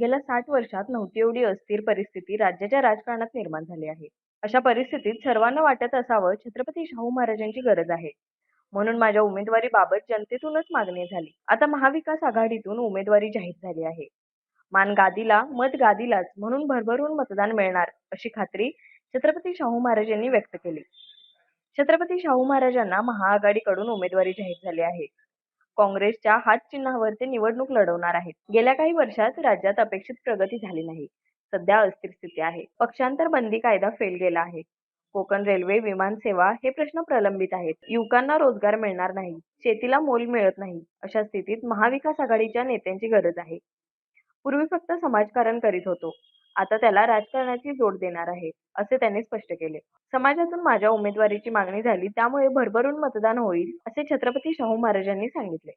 गेल्या साठ वर्षात नव्हती एवढी अस्थिर परिस्थिती राज्याच्या राजकारणात निर्माण झाली आहे. अशा परिस्थितीत सर्वांना वाटत असावं छत्रपती शाहू महाराजांची गरज आहे. म्हणून माझ्या उमेदवारीबाबत जनतेतूनच मागणी झाली. आता महाविकास आघाडीतून उमेदवारी जाहीर झाली आहे. मान गादीला मत गादीलाच म्हणून भरभरून मतदान मिळणार अशी खात्री छत्रपती शाहू महाराजांनी व्यक्त केली. छत्रपती शाहू महाराजांना महाआघाडीकडून उमेदवारी जाहीर झाली आहे. काँग्रेसच्या हातचिन्हावरती ते निवडणूक लढवणार आहेत. गेल्या काही वर्षात राज्यात अपेक्षित प्रगती झाली नाही. सध्या अस्थिर स्थिती आहे. पक्षांतर बंदी कायदा फेल गेला आहे. कोकण रेल्वे विमान सेवा हे प्रश्न प्रलंबित आहेत. युवकांना रोजगार मिळणार नाही. शेतीला मोल मिळत नाही. अशा स्थितीत महाविकास आघाडीच्या नेत्यांची गरज आहे. पूर्वी फक्त समाजकारण करीत होतो. आता त्याला राजकारणाची जोड देणार आहे असे त्यांनी स्पष्ट केले. समाजातून माझ्या उमेदवारीची मागणी झाली त्यामुळे भरभरून मतदान होईल असे छत्रपती शाहू महाराजांनी सांगितले.